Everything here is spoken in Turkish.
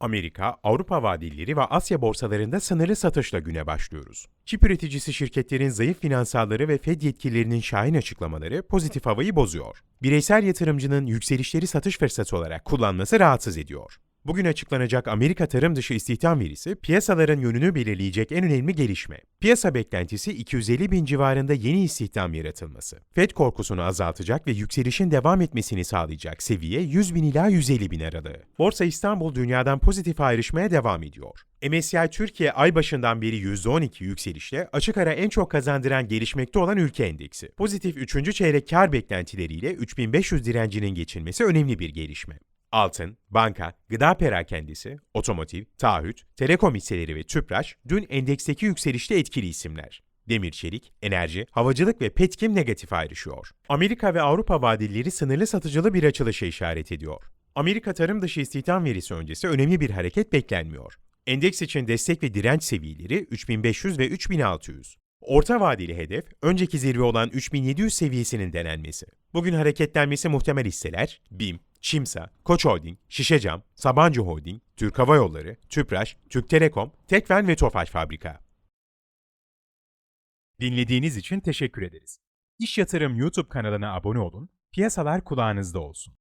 Amerika, Avrupa vadilleri ve Asya borsalarında sınırlı satışla güne başlıyoruz. Çip üreticisi şirketlerin zayıf finansalları ve Fed yetkililerinin şahin açıklamaları pozitif havayı bozuyor. Bireysel yatırımcının yükselişleri satış fırsatı olarak kullanması rahatsız ediyor. Bugün açıklanacak Amerika tarım dışı istihdam verisi piyasaların yönünü belirleyecek en önemli gelişme. Piyasa beklentisi 250 bin civarında yeni istihdam yaratılması. Fed korkusunu azaltacak ve yükselişin devam etmesini sağlayacak seviye 100 bin ila 150 bin aralığı. Borsa İstanbul dünyadan pozitif ayrışmaya devam ediyor. MSCI Türkiye ay başından beri %12 yükselişle açık ara en çok kazandıran gelişmekte olan ülke endeksi. Pozitif 3. çeyrek kar beklentileriyle 3500 direncinin geçilmesi önemli bir gelişme. Altın, banka, gıda perakendesi, otomotiv, taahhüt, telekom hisseleri ve tüpraş dün endeksteki yükselişte etkili isimler. Demir çelik, enerji, havacılık ve petkim negatif ayrışıyor. Amerika ve Avrupa vadilleri sınırlı satıcılı bir açılışa işaret ediyor. Amerika tarım dışı istihdam verisi öncesi önemli bir hareket beklenmiyor. Endeks için destek ve direnç seviyeleri 3500 ve 3600. Orta vadeli hedef, önceki zirve olan 3700 seviyesinin denenmesi. Bugün hareketlenmesi muhtemel hisseler, BİM, Çimsa, Koç Holding, Şişecam, Sabancı Holding, Türk Hava Yolları, Tüpraş, Türk Telekom, Tekfen ve Tofaş Fabrika. Dinlediğiniz için teşekkür ederiz. İş Yatırım YouTube kanalına abone olun, piyasalar kulağınızda olsun.